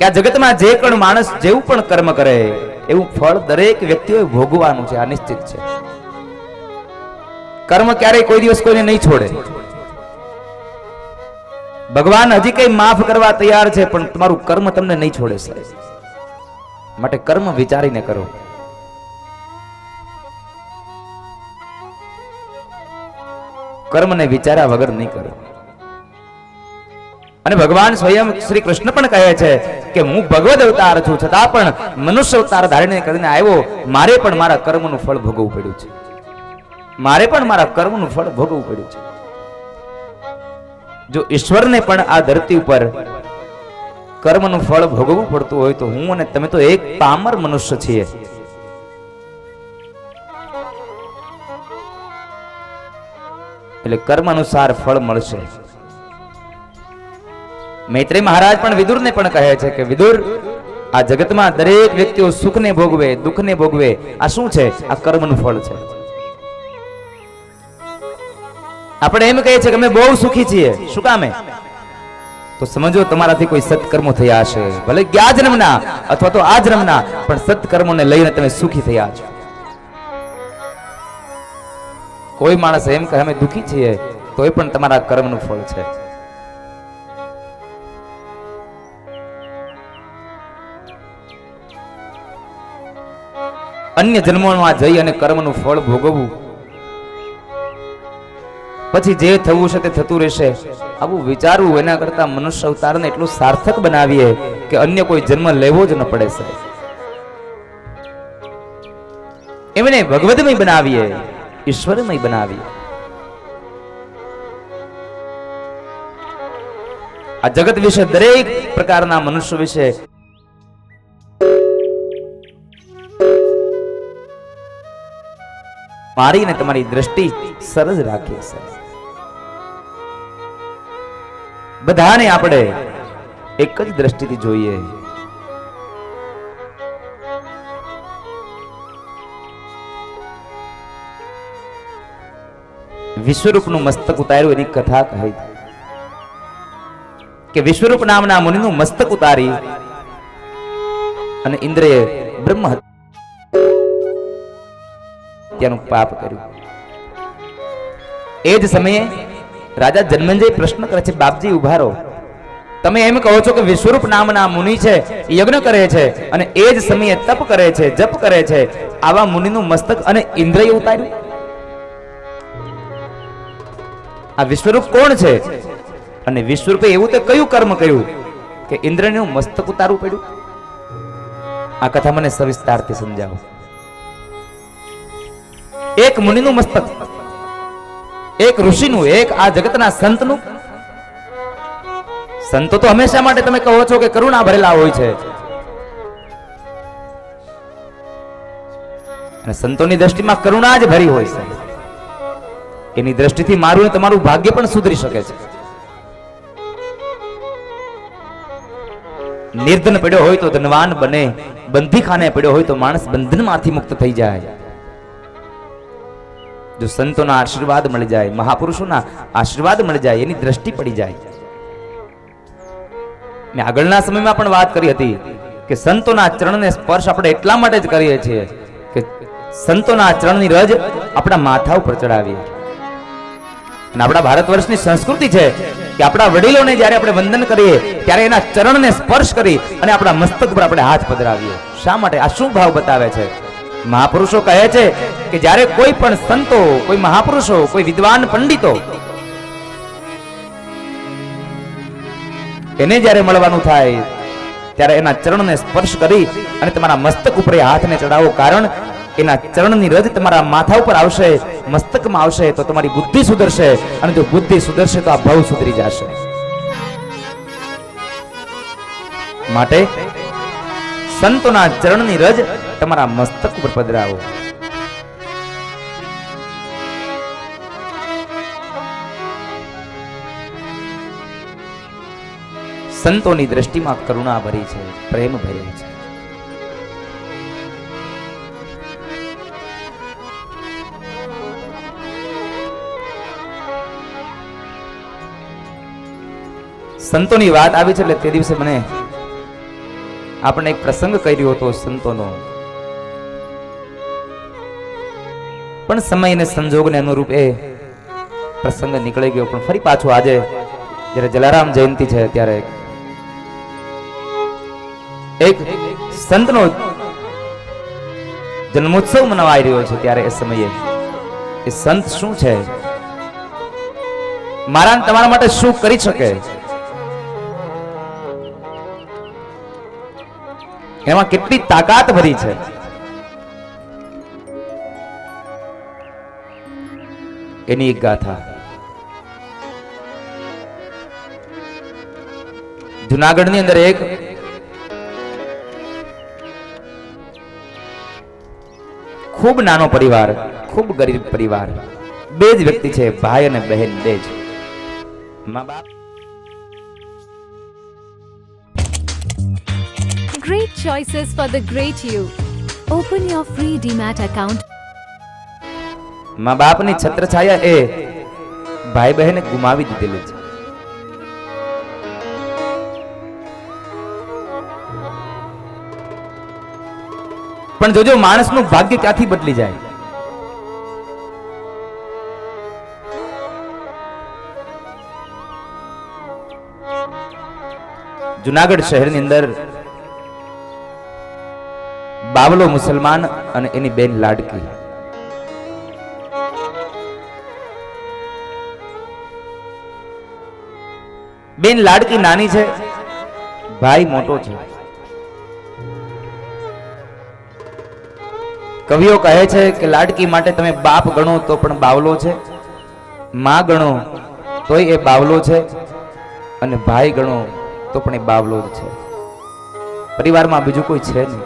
કે આ જગતમાં જે પણ માણસ જેવું પણ કર્મ કરે, એવું ફળ દરેક વ્યક્તિઓએ ભોગવાનું છે, આ નિશ્ચિત છે. કર્મ ક્યારેય કોઈ દિવસ કોઈને નહીં છોડે. ભગવાન હજી કઈ માફ કરવા તૈયાર છે, પણ તમારું કર્મ તમને નહીં છોડે, સાહેબ. માટે કર્મ વિચારીને કરો. કર્મને વિચાર્યા વગર નહીં કરો. અને ભગવાન સ્વયં શ્રી કૃષ્ણ પણ કહે છે કે હું ભગવદ અવતાર છું, છતાં પણ મનુષ્ય અવતાર ધારીને કરીને આવ્યો, મારે પણ મારા કર્મનું ફળ ભોગવવું પડ્યું છે. મારે પણ મારા કર્મનું ફળ ભોગવવું પડ્યું છે. જો ઈશ્વરને પણ આ ધરતી ઉપર કર્મનું ફળ ભોગવવું પડતું હોય તો હું અને તમે તો એક પામર મનુષ્ય છીએ. એટલે કર્મ અનુસાર ફળ મળશે. મૈત્રી મહારાજ પણ વિદુરને પણ કહે છે કે, વિદુર, આ જગતમાં દરેક વ્યક્તિઓ સુખને ભોગવે, દુઃખને ભોગવે. આ શું છે? આ કર્મનું ફળ છે. આપણે એમ કહીએ છીએ કે અમે બહુ સુખી છીએ. શું કામે તો સમજો, તમારાથી કોઈ સત્કર્મો થયા હશે. ભલે ગયા જન્મના અથવા તો આ જન્મના, પણ સત્કર્મોને લઈને તમે સુખી થયા છો. કોઈ માણસ એમ કહે, અમે દુખી છીએ, તોય પણ તમારા કર્મનું ફળ છે. અન્ય જન્મોમાં જઈ અને કર્મનું ફળ ભોગવવું. પછી જે થવું છે તે થતું રહેશે. આવું વિચારવું એના કરતા મનુષ્ય અવતારને એટલું સાર્થક બનાવીએ કે અન્ય કોઈ જન્મ લેવો જ ન પડે સાહેબ. એમને ભગવદમય બનાવીએ, ઈશ્વરમય બનાવીએ. આ જગત વિશે દરેક પ્રકારના મનુષ્ય વિશે મારીને તમારી દ્રષ્ટિ સરસ રાખીએ છે. બધાને આપણે એક જ દ્રષ્ટિથી જોઈએ. વિશ્વરૂપનું મસ્તક ઉતાર્યું, એની કથા કહી. કે વિશ્વરૂપ નામના મુનિનું મસ્તક ઉતારી અને ઇન્દ્રએ બ્રહ્મ હત્યાનું પાપ કર્યું. એ જ સમયે રાજા જન્મંજય પ્રશ્ન કરે છે, બાપજી ઊભા તમે એમ કહો છો કે વિશ્વરૂપ નામના મુનિ છે યજ્ઞ કરે છે અને એ જ સમયે તપ કરે છે, જપ કરે છે. આવા મુનિનું મસ્તક અને ઇન્દ્રય ઉતાર્યું. આ વિશ્વરૂપ કોણ છે? અને વિશ્વરૂપે એવું તે કયું કર્મ કર્યું કે ઇન્દ્રનું મસ્તક ઉતારવું પડ્યું? આ કથા મને સવિસ્તારથી સમજાવો. એક મુનિનું મસ્તક, એક ઋષિનું, એક આ જગતના સંતનું. સંતો તો હંમેશા માટે તમે કહો છો કે કરુણા ભરેલા હોય છે. અને સંતોની દ્રષ્ટિમાં કરુણા જ ભરી હોય છે. એની દ્રષ્ટિથી મારું તમારું ભાગ્ય પણ સુધરી શકે છે. નિર્ધન પડ્યો હોય તો ધનવાન બને બંધી ખાને પડ્યો હોય તો માણસ બંધનમાંથી મુક્ત થઈ જાય. જો સંતોના આશીર્વાદ મળી જાય, મહાપુરુષોના આશીર્વાદ મળી જાય, એની દ્રષ્ટિ પડી જાય. મેં આગળના સમયમાં પણ વાત કરી હતી કે સંતોના ચરણને સ્પર્શ આપણે એટલા માટે જ કરીએ છીએ કે સંતોના ચરણની રજ આપણા માથા ઉપર ચડાવીએ. અને આપણા ભારત વર્ષની સંસ્કૃતિ છે કે આપણા વડીલોને જ્યારે આપણે વંદન કરીએ, ત્યારે એના ચરણને સ્પર્શ કરી અને આપણા મસ્તક પર આપણે હાથ પધરાવીએ. શા માટે? આ શું ભાવ બતાવે છે? મહાપુરુષો કહે છે કે જ્યારે કોઈ પણ સંતો, કોઈ મહાપુરુષો, કોઈ વિદ્વાન પંડિતો એને જ્યારે મળવાનું થાય, ત્યારે એના ચરણને સ્પર્શ કરી અને તમારા મસ્તક ઉપર હાથને ચડાવો. કારણ એના ચરણની રજ તમારા માથા ઉપર આવશે, મસ્તકમાં આવશે, તો તમારી બુદ્ધિ સુધરશે અને જો બુદ્ધિ સુધરશે તો આ ભવ સુધરી જશે. માટે સંતોના ચરણની રજ તમારા મસ્તક ઉપર પધરાવો. સંતોની દ્રષ્ટિમાં કરુણા ભરી છે, પ્રેમ ભરી છે. સંતોની વાત આવી છે એટલે તે દિવસે મને આપણે એક પ્રસંગ કર્યો હતો સંતોનો. પણ સમય અને સંજોગને અનુરૂપ એ પ્રસંગ નીકળી ગયો. પણ ફરી પાછો આજે, જ્યારે જલારામ જયંતિ છે, ત્યારે એક સંતનો જન્મોત્સવ મનાવાઈ રહ્યો છે ત્યારે એ સમયે. એ સંત શું છે? મારા તમારા માટે શું કરી શકે? એમાં કેટલી તાકાત ભરી છે. એની એક ગાથા. જુનાગઢની અંદર એક ખૂબ નાનો પરિવાર, ખૂબ ગરીબ પરિવાર, બે જ વ્યક્તિ છે, ભાઈ અને બહેન, બે જ. મા બાપ. Great choices for the great you. Open your free DMAT account મા બાપની છત્રછાયા એ ભાઈ બહેને ગુમાવી દીધેલી છે. પણ જોજો, માણસનું ભાગ્ય ક્યાંથી બદલી જાય? જુનાગઢ શહેરની અંદર બાબલો મુસલમાન અને એની બેન લાડકી. બેન લાડકી નાની છે. ભાઈ મોટો છે. કવિઓ કહે છે કે લાડકી માટે તમે બાપ ગણો તો પણ બાવલો છે. માં ગણો તોય એ બાવલો છે અને ભાઈ ગણો તો પણ એ બાવલો જ છે. પરિવારમાં બીજું કોઈ છે નહીં.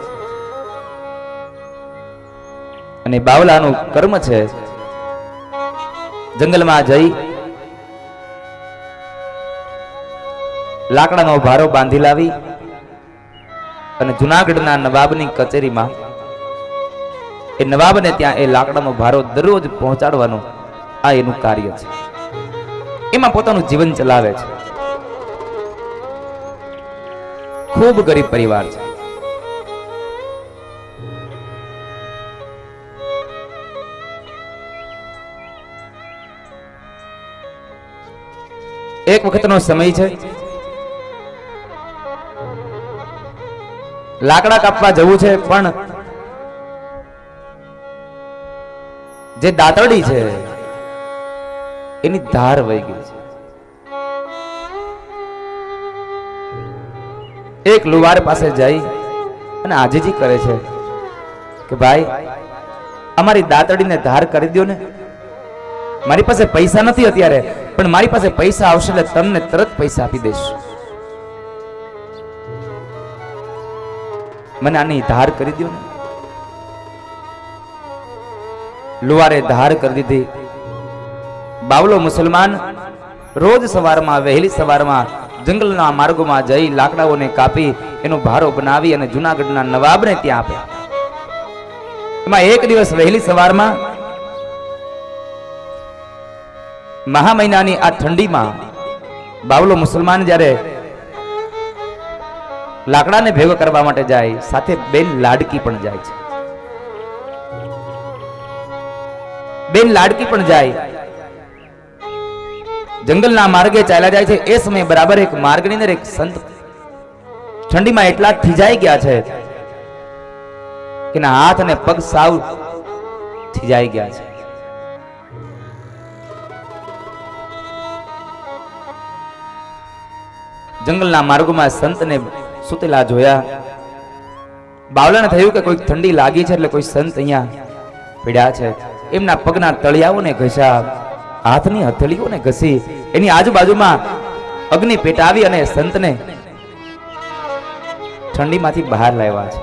અને બાવલાનું કર્મ છે જંગલમાં જઈ લાકડાનો ભારો બાંધી લાવી અને જુનાગઢના નવાબની કચેરીમાં એ નવાબને ત્યાં એ લાકડાનો ભારો દરરોજ પહોંચાડવાનો આ એનું કાર્ય છે. એમાં પોતાનું જીવન ચલાવે છે. ખૂબ ગરીબ પરિવાર છે. એક વખતનો સમય છે. લાકડા કાપવા જવું છે, પણ જે દાતરડી છે, એની ધાર વહી ગઈ છે. એક લુવાર પાસે જઈ અને આજીજી કરે છે કે ભાઈ, અમારી દાતરડીને ધાર કરી દો ને. મારી પાસે પૈસા નથી અત્યારે, પણ મારી પાસે પૈસા આવશે એટલે તમને તરત પૈસા આપી દઈશ. મને આની ધાર કરી દો ને. લુવારે ધાર કરી દીધી. બાવલો મુસલમાન રોજ સવારમાં, વહેલી સવારમાં જંગલના માર્ગોમાં જઈ લાકડાઓને કાપી, એનો ભારો બનાવી અને જુનાગઢના નવાબને ત્યાં આપ્યા. એમાં એક દિવસ વહેલી સવારમાં મહા મહિનાની આ ઠંડીમાં બાવલો મુસલમાન જ્યારે લાકડાને ભેગો કરવા માટે જાય, સાથે બેન લાડકી પણ જાય છે. બેન લાડકી પણ જાય. જંગલના માર્ગે ચાલ્યા જાય છે. એ સમયે બરાબર એક માર્ગની અંદર એક સંત ઠંડીમાં એટલા થીજાઈ ગયા છે કે ના હાથ અને પગ સાવ થીજાઈ ગયા છે. જંગલના માર્ગોમાં સંતને સુતેલા જોયા. બાવલાને થયું કે કોઈ ઠંડી લાગી છે એટલે કોઈ સંત અહીંયા પીડ્યા છે. એમના પગના તળિયાઓને ઘસ્યા હાથની હથેળીઓને ઘસી, એની આજુબાજુમાં અગ્નિ પેટાવી અને સંતને ઠંડીમાંથી બહાર લાવ્યા છે.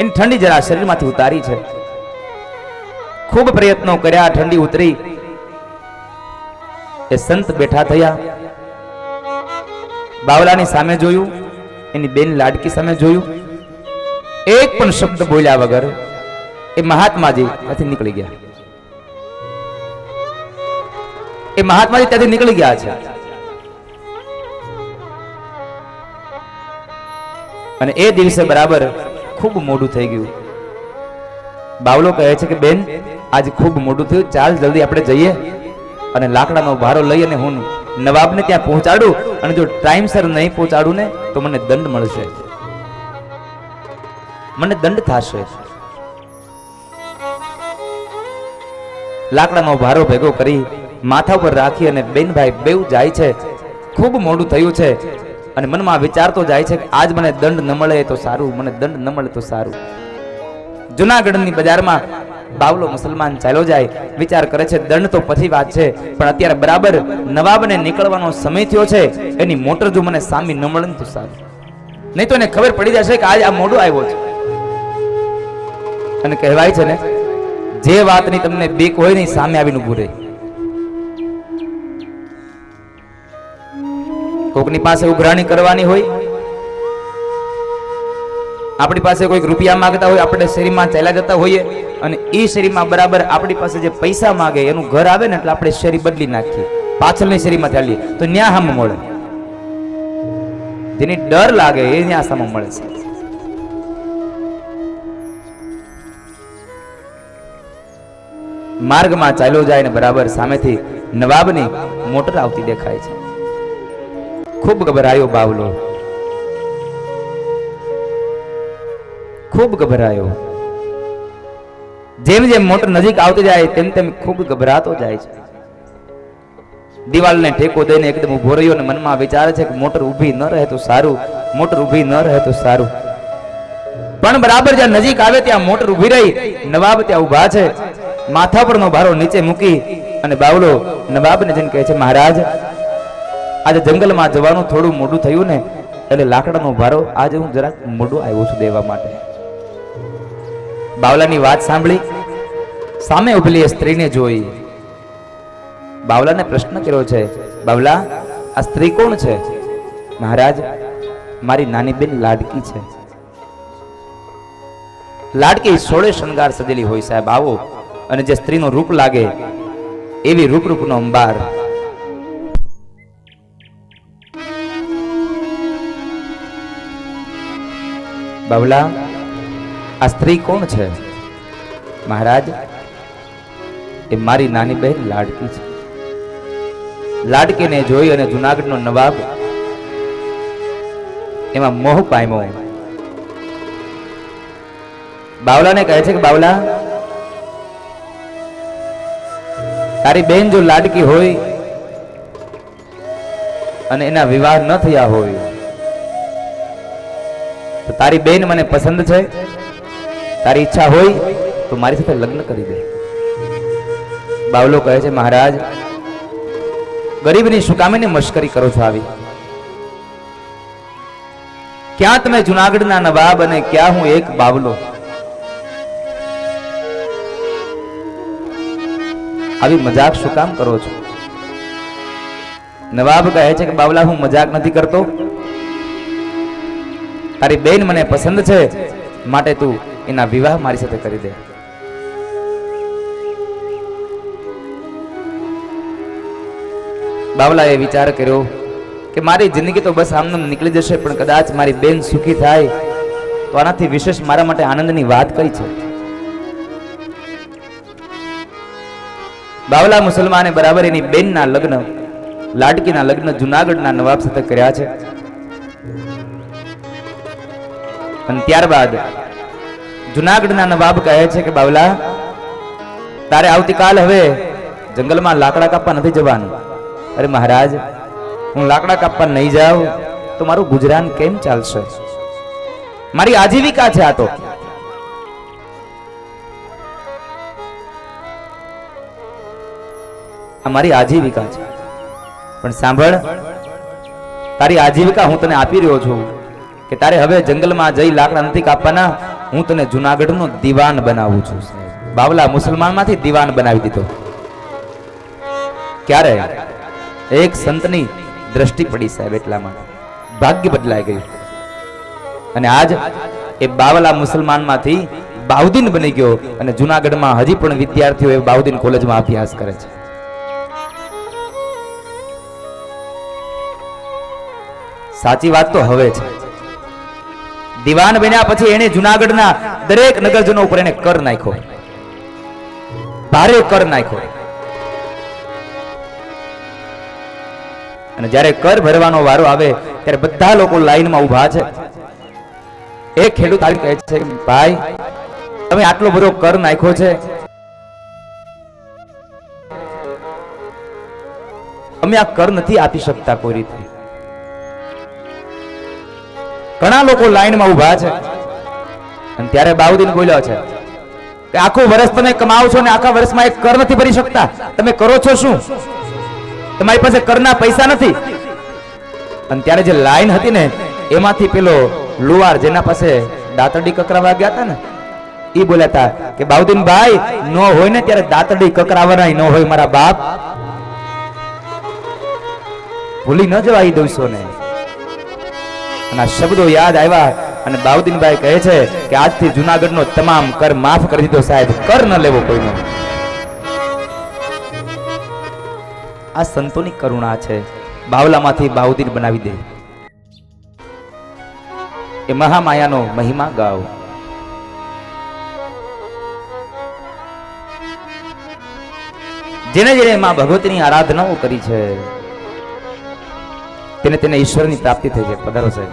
એની ઠંડી જરા શરીરમાંથી ઉતારી છે. ખૂબ પ્રયત્નો કર્યા, ઠંડી ઉતરી. એ સંત બેઠા થયા. બાવલાની સામે જોયું. એની બેન લાડકી સામે જોયું. એક પણ શબ્દ બોલ્યા વગર એ મહાત્માજી ત્યાંથી નીકળી ગયા. એ મહાત્માજી ત્યાંથી નીકળી ગયા છે. અને એ દિવસે બરાબર ખૂબ મોડું થઈ ગયું. બાવલો કહે છે કે, બેન, આજ ખૂબ મોડું થયું. ચાલ જલ્દી આપણે જઈએ અને લાકડાનો ભારો લઈ અને હું નવાબને ત્યાં પહોંચાડું અને જો ટાઈમસર નહીં પહોંચાડું ને તો મને દંડ મળશે. મને દંડ થશે. લાકડાનો ભારો ભેગો કરી માથા ઉપર રાખી અને બેનભાઈ બેવ જાય છે. ખૂબ મોડું થયું છે. અને મનમાં વિચારતો જાય છે કે આજ મને દંડ ન મળે તો સારું, મને દંડ ન મળે તો સારું. જુનાગઢની બજારમાં બાવલો મુસલમાન ચાલ્યો જાય, વિચાર કરે છે, દંડ તો પછી વાત છે, પણ અત્યારે બરાબર નવાબને નીકળવાનો સમય થયો છે, એની મોટર જો મને સામી ન મળે તો સારું. નહીં તો એને ખબર પડી જશે કે આજ આ મોડું આવ્યો છે. અને કહેવાય છે ને, જે વાતની તમને બીક હોય ને સામે આવીને ઊભું રહે. કોકની પાસે ઉઘરાણી કરવાની હોય આપણી પાસે કોઈક રૂપિયા માગતા હોય, આપણે શેરીમાં ચાલ્યા જતા હોઈએ અને એ શેરીમાં બરાબર આપણી પાસે જે પૈસા માગે, એનું ઘર આવે ને એટલે આપણે શેરી બદલી નાખીએ, પાછળની શેરીમાં ચાલીએ, તો ન્યા સામે મળે. જેની ડર લાગે એ ન્યા સામે મળે છે. માર્ગમાં ચાલ્યો જાય ને બરાબર સામેથી નવાબની મોટર આવતી દેખાય છે. ખૂબ ગભરાયો બાવલો. ખૂબ ગભરાયો. જેમ જેમ મોટર નજીક આવતી જાય તેમ તેમ ખૂબ ગભરાતો જાય છે. દિવાલને ટેકો દઈને એકદમ ઊભો રહ્યો અને મનમાં વિચારે છે કે મોટર ઊભી ન રહે તો સારું, મોટર ઊભી ન રહે તો સારું. પણ બરાબર જ્યાં નજીક આવે ત્યાં મોટર ઊભી રહી, નવાબ ત્યાં ઊભા છે. માથા પરનો ભારો નીચે મૂકી અને બાવલો નવાબને જઈને કહે છે, મહારાજ, આજે જંગલમાં જવાનું થોડું મોડું થયું ને, એટલે લાકડાનો ભારો આજે હું જરાક મોડું આવ્યો છું દેવા માટે. બાવલાની વાત સાંભળી? સામે ઉભેલી સ્ત્રીને જોઈ. બાવલાને પ્રશ્ન કર્યો છે, બાવલા, આ સ્ત્રી કોણ છે? મહારાજ, મારી નાની બેન લાડકી છે. લાડકી સોળે શણગાર સજેલી હોય સાહેબ, આવો. અને જે સ્ત્રીનું રૂપ લાગે, એવી રૂપ રૂપનો અંબાર. બાવલા આ સ્ત્રી કોણ છે? મહારાજ, એ મારી નાની બહેન લાડકી છે. લાડકીને જોઈ અને જુનાગઢનો નવાબ એમાં મોહ પામ્યો. બાવલાને કહે છે કે, બાવલા, તારી બેન જો લાડકી હોય અને એના વિવાહ ન થયા હોય, તો તારી બેન મને પસંદ છે? તારી ઈચ્છા હોય તો મારી સાથે લગ્ન કરી દે. બાવલો કહે છે, મહારાજ, ગરીબની સુકામીને મશ્કરી કરો છો આવી. ક્યાં તમે જુનાગઢના નવાબ અને ક્યાં હું એક બાવલો? આવી મજાક શું કામ કરો છો? નવાબ કહે છે કે, બાવલા, હું મજાક નથી કરતો. તારી બેન મને પસંદ છે, માટે તું એના વિવાહ મારી સાથે કરી દે. બાવલાએ વિચાર કર્યો કે મારી જિંદગી તો બસ આમને નીકળી જશે, પણ કદાચ મારી બેન સુખી થાય, તો આનાથી વિશેષ મારા માટે આનંદની વાત કઈ છે. બાવલા મુસલમાને બરાબર એની બેનના લગ્ન, લાડકીના લગ્ન જુનાગઢના નવાબ સાથે કર્યા છે. અને ત્યારબાદ જુનાગઢના નવાબ કહે છે કે, બાવલા, તારે આવતીકાલ હવે જંગલમાં લાકડા કાપવા નથી જવાનું. અરે મહારાજ, હું લાકડા કાપવા નહીં જાઉં તો મારું ગુજરાન કેમ ચાલશે? મારી આજીવિકા છે આ તો. આ મારી આજીવિકા છે. પણ સાંભળ, તારી આજીવિકા હું તને આપી રહ્યો છું કે તારે હવે જંગલમાં જઈ લાકડા નથી કાપવાના હું તને જુનાગઢનો દીવાન બનાવું છું બાવલા મુસલમાનમાંથી દીવાન બનાવી દીધો. ક્યારે? એક સંતની દ્રષ્ટિ પડી, સાહેબ એટલા ભાગ્ય બદલાઈ ગયું. અને આજ એ બાવલા મુસલમાનમાંથી બાઉદીન બની ગયો અને જુનાગઢમાં હજી પણ વિદ્યાર્થીઓ એ બાઉદીન કોલેજમાં અભ્યાસ કરે છે. સાચી વાત તો હવે છે. દિવાન બન્યા પછી એને જુનાગઢના દરેક નગરજનો ઉપર એને કર નાખ્યો. ભારે કર નાખ્યો. અને જ્યારે કર ભરવાનો વારો આવે, ત્યારે બધા લોકો લાઈનમાં ઊભા છે. એક ખેડૂત આવી કહે છે ભાઈ, તમે આટલો બધો કર નાખ્યો છે. અમે આ કર નથી આપી શકતા કોઈ રીતે. ઘણા લોકો લાઈનમાં ઊભા છે. અને ત્યારે બાઉદીન બોલ્યો છે કે આખું વર્ષ તમે કમાવો છો ને આખા વર્ષમાં એક કર નથી ભરી શકતા. તમે કરો છો શું? તમારી પાસે કરના પૈસા નથી. અને ત્યારે જે લાઈન હતી ને, એમાંથી પેલો લુવાર જેના પાસે દાતરડી કકરાવા ગયા હતા ને એ બોલ્યા હતા કે બાઉદીન ભાઈ, નો હોય ને ત્યારે દાતરડી કકરાવાના ન હોય મારા બાપ. ભૂલી ન જવાય દિવસોને અને શબ્દો યાદ આવ્યા અને બાઉદીનભાઈ કહે છે કે આજથી જુનાગઢનો તમામ કર માફ કરી દીધો સાહેબ, કર ન લેવો કોઈનો. આ સંતોની કરુણા છે. બાવલામાંથી બાઉદીન બનાવી દે. એ મહામાયાનો મહિમા ગાવ જેને જેને માં ભગવતીની આરાધનાઓ કરી છે. તેને તેને ઈશ્વરની પ્રાપ્તિ થઈ છે પધારો સાહેબ.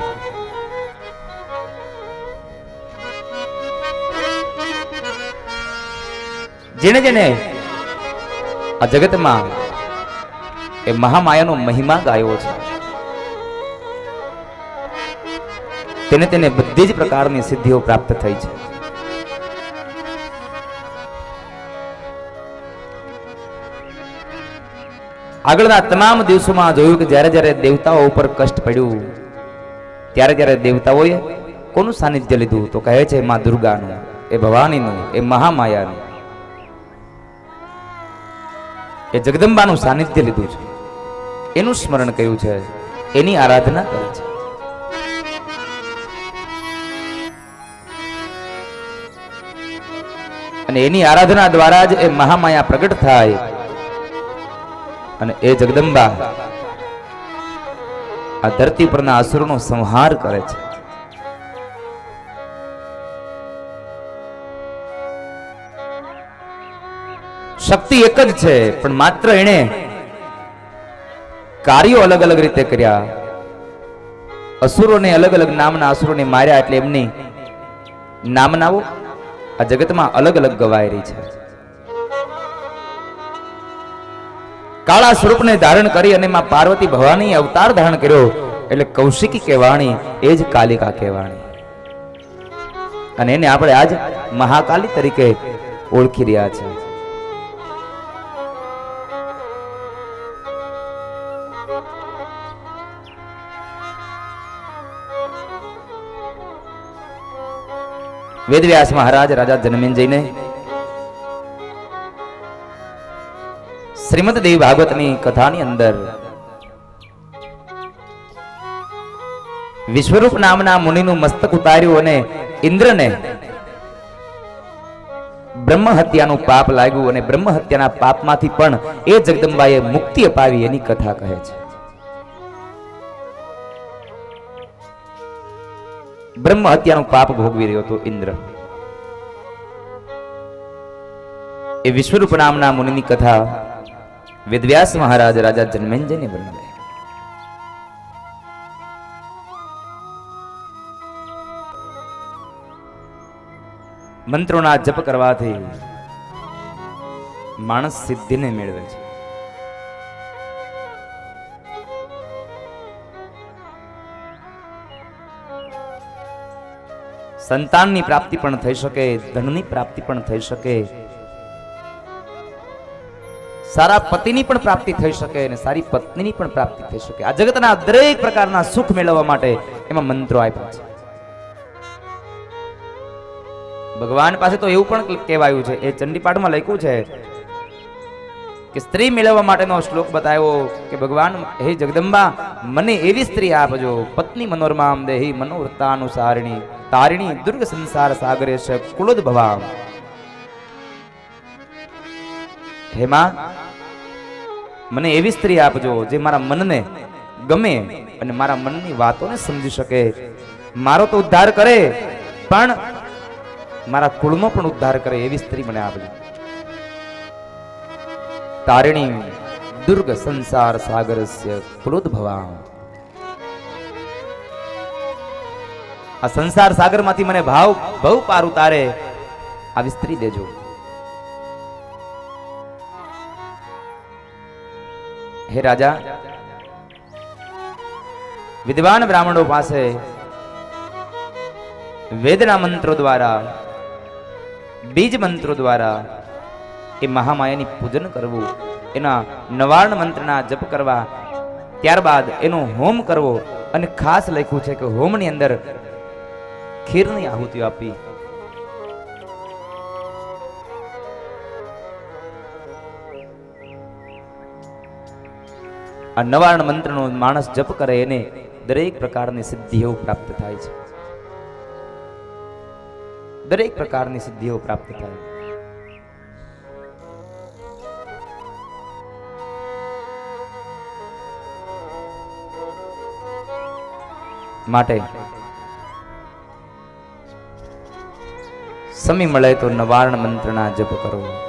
જેને જેને આ જગતમાં એ મહામાયાનો મહિમા ગાયો છે, તેને તેને બધી જ પ્રકારની સિદ્ધિઓ પ્રાપ્ત થઈ છે. આગળના તમામ દિવસોમાં જોયું કે જ્યારે જ્યારે દેવતાઓ ઉપર કષ્ટ પડ્યું, ત્યારે જ્યારે દેવતાઓએ કોનું સાનિધ્ય લીધું તો કહે છે માં દુર્ગાનું, એ ભવાનીનું, એ મહામાયાનું. એ જગદંબાનું સાનિધ્ય લીધું છે. એનું સ્મરણ કર્યું છે, એની આરાધના કરી છે. અને એની આરાધના દ્વારા જ એ મહામાયા પ્રગટ થાય. અને એ જગદંબા આ ધરતી પરના અસુરનો સંહાર કરે છે. શક્તિ એક જ છે, પણ માત્ર એણે કાર્યો અલગ અલગ રીતે કર્યા. અસુરોને અલગ અલગ નામના અસુરોને માર્યા એટલે એમની નામનાઓ આ જગતમાં અલગ અલગ રહી છે. કાળા સ્વરૂપને ધારણ કરી અને માં પાર્વતી ભવાની અવતાર ધારણ કર્યો. એટલે કૌશિકી કહેવાણી એ જ કાલિકા કહેવાણી. અને એને આપણે આજ મહાકાલી તરીકે ઓળખી રહ્યા છે. વેદવ્યાસ મહારાજ રાજા જન્મેન્જયને શ્રીમદ દેવી ભાગવતની કથાની અંદર વિશ્વરૂપ નામના મુનિનું મસ્તક ઉતાર્યું અને ઇન્દ્રને બ્રહ્મ હત્યાનું પાપ લાગ્યું અને બ્રહ્મ હત્યાના પાપમાંથી પણ એ જગદંબાએ મુક્તિ અપાવી એની કથા કહે છે. બ્રહ્મ હત્યાનું પાપ ભોગવી રહ્યો હતો ઇન્દ્ર. એ વિશ્વરૂપ નામના મુનિની કથા વેદવ્યાસ મહારાજ રાજા જન્મેન્જયને વર્ણવે. મંત્રોના જપ કરવાથી માણસ સિદ્ધિને મેળવે છે. સંતાનની પ્રાપ્તિ પણ થઈ શકે, ધનની પ્રાપ્તિ પણ થઈ શકે સારા પતિની પણ પ્રાપ્તિ થઈ શકે અને સારી પત્નીની પણ પ્રાપ્તિ થઈ શકે. આ જગતના દરેક પ્રકારના સુખ મેળવવા માટે એમાં મંત્રો આપ્યા છે. ભગવાન પાસે તો એવું પણ કહેવાયું છે, એ ચંડીપાઠમાં લખ્યું છે કે સ્ત્રી મેળવવા માટેનો શ્લોક બતાવ્યો કે ભગવાન, હે જગદંબા, મને એવી સ્ત્રી આપજો, પત્ની મનોરમામ દેહી મનોવૃત્તાનુસારિણી, તારિણી દુર્ગ સંસાર સાગરે છે કુળદ ભવામ હે મને એવી સ્ત્રી આપજો જે મારા મનને ગમે અને મારા મનની વાતોને સમજી શકે. મારો તો ઉદ્ધાર કરે, પણ મારા કુળનો પણ ઉદ્ધાર કરે એવી સ્ત્રી મને આપજો. તારિણી, દુર્ગ સંસાર સાગરસ્ય કુલોદ્ભવા આ સંસાર સાગરમાંથી મને ભાવ ભવ પાર ઉતારે આવી સ્ત્રી દેજો. હે રાજા. વિદ્વાન બ્રાહ્મણો પાસે વેદના મંત્રો દ્વારા, બીજ મંત્રો દ્વારા એ મહામાયાની પૂજન કરવું, એના નવાર્ણ મંત્રના જપ કરવા, ત્યારબાદ એનો હોમ કરવો અને ખાસ લખ્યું છે કે હોમની અંદર ખીરની આહુતિઓ આપી આ નવાર્ણ મંત્રનો માણસ જપ કરે એને દરેક પ્રકારની સિદ્ધિઓ પ્રાપ્ત થાય છે. દરેક પ્રકારની સિદ્ધિઓ પ્રાપ્ત થાય. માટે સમય મળે તો નવાર્ણ મંત્રના જપ કરો.